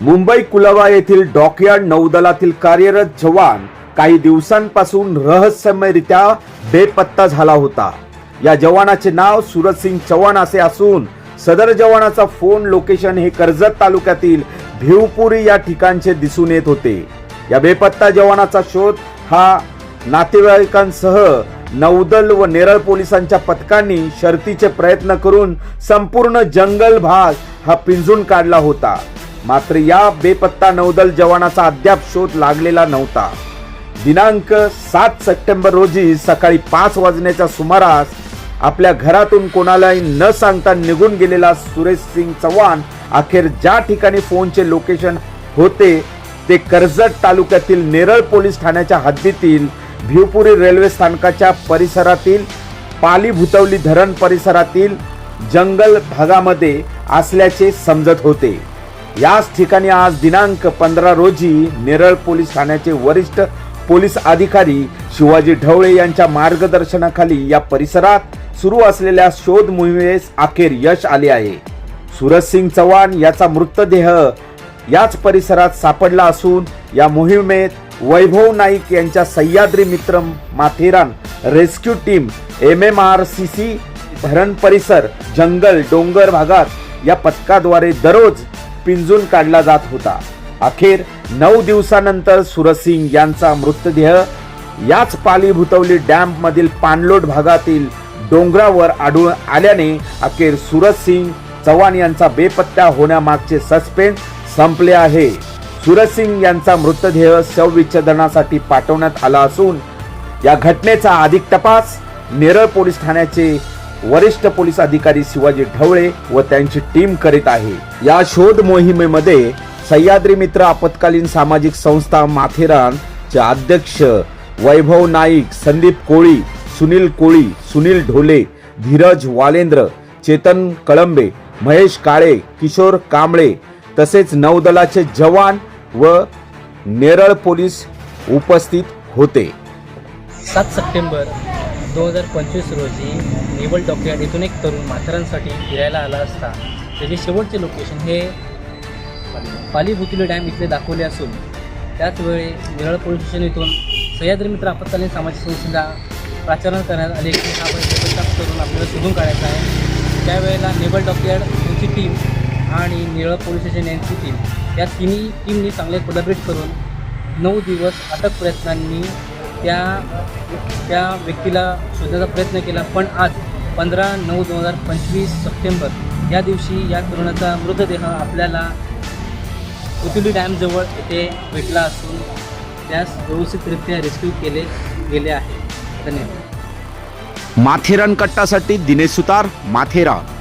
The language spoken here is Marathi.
मुंबई कुलाबा येथील डॉकयार्ड नौदलातील कार्यरत जवान काही दिवसांपासून रहस्यमयरित्या बेपत्ता झाला होता. या जवानाचे नाव सूरजसिंग चव्हाण असे असून सदर जवानाचा फोन लोकेशन हे कर्जत तालुक्यातील भिवपुरी या ठिकाणचे दिसून येत होते. या बेपत्ता जवानाचा शोध हा नातेवाईकांसह नौदल व नेरळ पोलिसांच्या पथकांनी शर्तीचे प्रयत्न करून संपूर्ण जंगल भाग हा पिंजून काढला होता. मात्र या बेपत्ता नौदल जवानाचा अद्याप शोध लागलेला नव्हता. दिनांक सात सप्टेंबर रोजी सकाळी पाच वाजण्याच्या सुमारास आपल्या घरातून कोणालाही न सांगता निघून गेलेला सुरेश सिंग चव्हाण अखेर ज्या ठिकाणी फोनचे लोकेशन होते ते कर्जत तालुक्यातील नेरळ पोलीस ठाण्याच्या हद्दीतील भिवपुरी रेल्वे स्थानकाच्या परिसरातील पाली भुतवली धरण परिसरातील जंगल भागामध्ये असल्याचे समजत होते. याच ठिकाणी आज दिनांक पंधरा रोजी नेरळ पोलीस ठाण्याचे वरिष्ठ पोलीस अधिकारी शिवाजी ढवळे यांच्या मार्गदर्शनाखाली या परिसरात सुरू असलेल्या शोध मोहिमेस अखेर यश आले आहे. सूरजसिंग चव्हाण याचा मृतदेह याच परिसरात सापडला असून या मोहिमेत वैभव नाईक यांच्या Sahyadri Mitra Matheran rescue team M M R C C धरण परिसर जंगल डोंगर भागात या पथकाद्वारे दररोज पिंजून काढला जात होता. अखेर नऊ दिवसानंतर सुरसिंग यांचा मृतदेह याच पाली भुतवली मधील पाणलोट भागातील डोंगरावर आढळून आल्याने अखेर सूरजसिंग चव्हाण यांचा बेपत्ता होण्यामागचे सस्पेन्स संपले आहे. सुरजसिंग यांचा मृतदेह शवविच्छेदनासाठी पाठवण्यात आला असून या घटनेचा अधिक तपास नेरळ पोलीस ठाण्याचे वरिष्ठ पोलीस अधिकारी शिवाजी ढवळे व त्यांची टीम करीत आहे. या शोध मोहिमेमध्ये सह्याद्री मित्र आपत्कालीन सामाजिक संस्था माथेरान चे अध्यक्ष वैभव नाईक संदीप कोळी सुनील कोळी सुनील ढोले धीरज वालेंद्र चेतन कळंबे महेश काळे किशोर कांबळे तसेच नौदलाचे जवान व नेरळ पोलीस उपस्थित होते. सात सप्टेंबर दोन हजार पंचवीस रोजी नेवल डॉकयार्ड येथून एक तरुण म्हातारांसाठी फिरायला आला असता. त्याचे शेवटचे लोकेशन हे पालीभुतुली डॅम इथले दाखवले असून त्याचवेळी निरळ पोलीस स्टेशन इथून सह्याद्री मित्र आपत्कालीन सामाजिक संस्थेला प्राचारण करण्यात आले की हा प्रयत्न करून आपल्याला शोधून काढायचा आहे. त्यावेळेला नेवल डॉकयार्ड यांची टीम आणि निरळ पोलीस स्टेशन यांची टीम या तिन्ही टीमनी चांगले कोलॅबरेट करून नऊ दिवस अटक प्रयत्नांनी त्या त्या व्यक्तीला शोधण्याचा प्रयत्न केला पण आज पंधरा नऊ दोन हजार पंचवीस सप्टेंबर या दिवशी या तरुणाचा मृतदेह आपल्याला उतुली डॅमजवळ येथे भेटला असून त्यास व्यवस्थितरित्या रेस्क्यू केले गेले आहे. धन्यवाद. माथेरान कट्टासाठी दिनेश सुतार माथेरान.